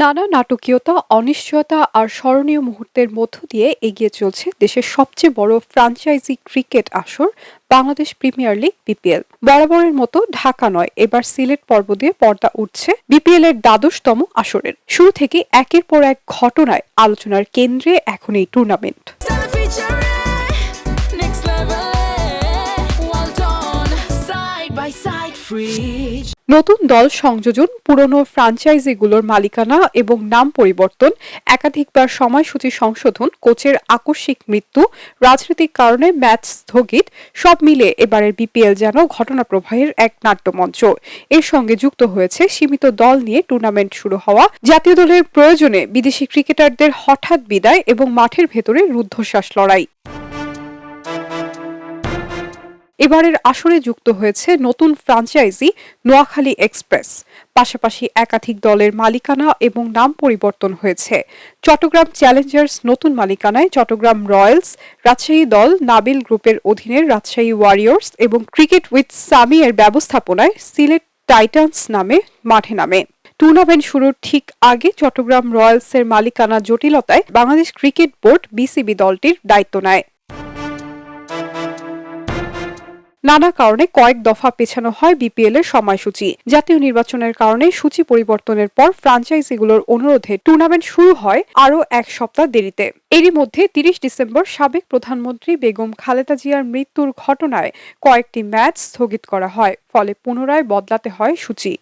নানা নাটকীয়তা, অনিশ্চয়তা আর স্মরণীয় মুহূর্তের মধ্য দিয়ে এগিয়ে চলছে দেশের সবচেয়ে বড় ফ্রাঞ্চাইজি ক্রিকেট আসর, বাংলাদেশ প্রিমিয়ার লিগ, বিপিএল। বরাবরের মতো ঢাকা নয়, এবার সিলেট পর্ব দিয়ে পর্দা উঠছে বিপিএল এর দ্বাদশতম আসরের। শুরু থেকে একের পর এক ঘটনায় আলোচনার কেন্দ্রে এখন এই টুর্নামেন্ট। Stella নতুন দল সংযোজন, পুরনো ফ্রাঞ্চাইজিগুলোর মালিকানা এবং নাম পরিবর্তন, একাধিকবার সময়সূচি সংশোধন, কোচের আকস্মিক মৃত্যু, রাজনৈতিক কারণে ম্যাচ স্থগিত, সব মিলে এবারের বিপিএল যেন ঘটনা প্রবাহের এক নাট্যমঞ্চ। এর সঙ্গে যুক্ত হয়েছে সীমিত দল নিয়ে টুর্নামেন্ট শুরু হওয়া, জাতীয় দলের প্রয়োজনে বিদেশি ক্রিকেটারদের হঠাৎ বিদায় এবং মাঠের ভেতরে রুদ্ধশ্বাস লড়াই। এবারের আসরে যুক্ত হয়েছে নতুন ফ্রাঞ্চাইজি নোয়াখালী এক্সপ্রেস। পাশাপাশি একাধিক দলের মালিকানা এবং নাম পরিবর্তন হয়েছে। চট্টগ্রাম চ্যালেঞ্জার্স নতুন মালিকানায় চট্টগ্রাম রয়্যালস, রাজশাহী দল নাবিল গ্রুপের অধীনে রাজশাহী ওয়ারিয়র্স এবং ক্রিকেট উইথ সামি এর ব্যবস্থাপনায় সিলেট টাইটান্স নামে মাঠে নামে। টুর্নামেন্ট শুরুর ঠিক আগে চট্টগ্রাম রয়্যালসের মালিকানা জটিলতায় বাংলাদেশ ক্রিকেট বোর্ড বিসিবি দলটির দায়িত্ব নেয়। নানা কারণে কয়েক দফা পেছানো হয় বিপিএল এর সময়সূচি। জাতীয় নির্বাচনের কারণে সূচি পরিবর্তনের পর ফ্রাঞ্চাইজিগুলোর অনুরোধে টুর্নামেন্ট শুরু হয় আরও এক সপ্তাহ দেরিতে। এরই মধ্যে তিরিশ ডিসেম্বর সাবেক প্রধানমন্ত্রী বেগম খালেদা জিয়ার মৃত্যুর ঘটনায় কয়েকটি ম্যাচ স্থগিত করা হয়, ফলে পুনরায় বদলাতে হয় সূচি।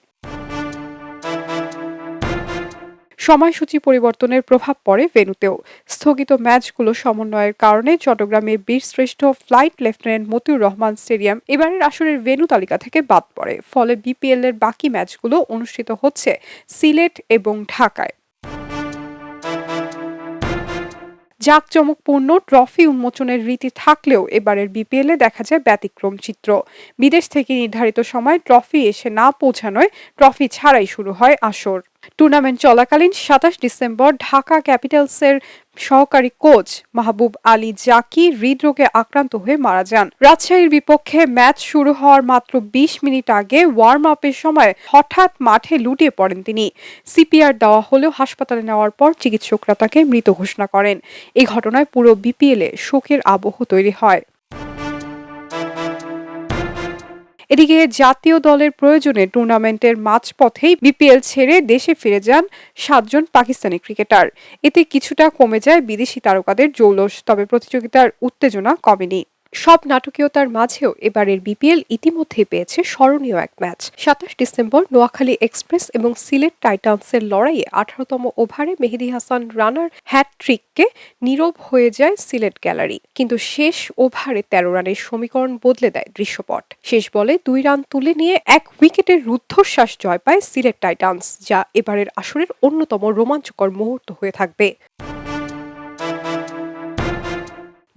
সময়সূচি পরিবর্তনের প্রভাব পড়ে ভেনুতেও। স্থগিত ম্যাচগুলো সমন্বয়ের কারণে চট্টগ্রামের বীরশ্রেষ্ঠ flight lieutenant Motiur Rahman stadium এবারের আসরের ভেনু তালিকা থেকে বাদ পড়ে। ফলে বিপিএল এর বাকি ম্যাচগুলো অনুষ্ঠিত হচ্ছে সিলেট এবং ঢাকায়। জাঁকজমকপূর্ণ ট্রফি উন্মোচনের রীতি থাকলেও এবারের বিপিএল দেখা যায় ব্যতিক্রম চিত্র। বিদেশ থেকে নির্ধারিত সময় ট্রফি এসে না পৌঁছানোয় ট্রফি ছাড়াই শুরু হয় আসর। টুর্নামেন্ট চলাকালীন সাতাশ ডিসেম্বর ঢাকা ক্যাপিটালসের সহকারী কোচ মাহবুব আলী জাকি হৃদরোগে আক্রান্ত হয়ে মারা যান। রাজশাহীর বিপক্ষে ম্যাচ শুরু হওয়ার মাত্র বিশ মিনিট আগে ওয়ার্ম আপের সময় হঠাৎ মাঠে লুটিয়ে পড়েন তিনি। সিপিআর দেওয়া হলেও হাসপাতালে নেওয়ার পর চিকিৎসকরা তাকে মৃত ঘোষণা করেন। এই ঘটনায় পুরো বিপিএলে শোকের আবহ তৈরি হয়। এদিকে জাতীয় দলের প্রয়োজনে টুর্নামেন্টের মাঝপথেই বিপিএল ছেড়ে দেশে ফিরে যান সাতজন পাকিস্তানি ক্রিকেটার। এতে কিছুটা কমে যায় বিদেশি তারকাদের জৌলস, তবে প্রতিযোগিতার উত্তেজনা কমেনি। সব নাটকীয়তার মাঝেও এবারের বিপিএল ইতিমধ্যেই পেয়েছে স্মরণীয় এক ম্যাচ। সাতাশ ডিসেম্বর নোয়াখালী এক্সপ্রেস এবং সিলেট টাইটান্সের লড়াইয়ে আঠারোতম ওভারে মেহেদি হাসান রানার হ্যাটট্রিককে নীরব হয়ে যায় সিলেট গ্যালারি। কিন্তু শেষ ওভারে তেরো রানের সমীকরণ বদলে দেয় দৃশ্যপট। শেষ বলে দুই রান তুলে নিয়ে এক উইকেটের রুদ্ধশ্বাস জয় পায় সিলেট টাইটান্স, যা এবারের আসরের অন্যতম রোমাঞ্চকর মুহূর্ত হয়ে থাকবে।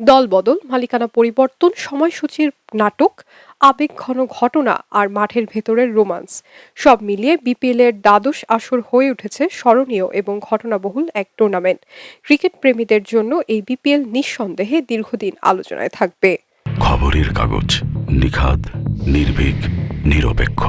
দল বদল মালিকানা পরিবর্তন, সময়সূচির নাটক আবেগঘন ঘটনা আর মাঠের ভেতরের রোমান্স। সব মিলিয়ে বিপিএল এর দ্বাদশ আসর হয়ে উঠেছে স্মরণীয় এবং ঘটনাবহুল এক টুর্নামেন্ট ক্রিকেট প্রেমীদের জন্য এই বিপিএল নিঃসন্দেহে দীর্ঘদিন আলোচনায় থাকবে। খবরের কাগজ নিখাদ, নির্ভীক, নিরপেক্ষ।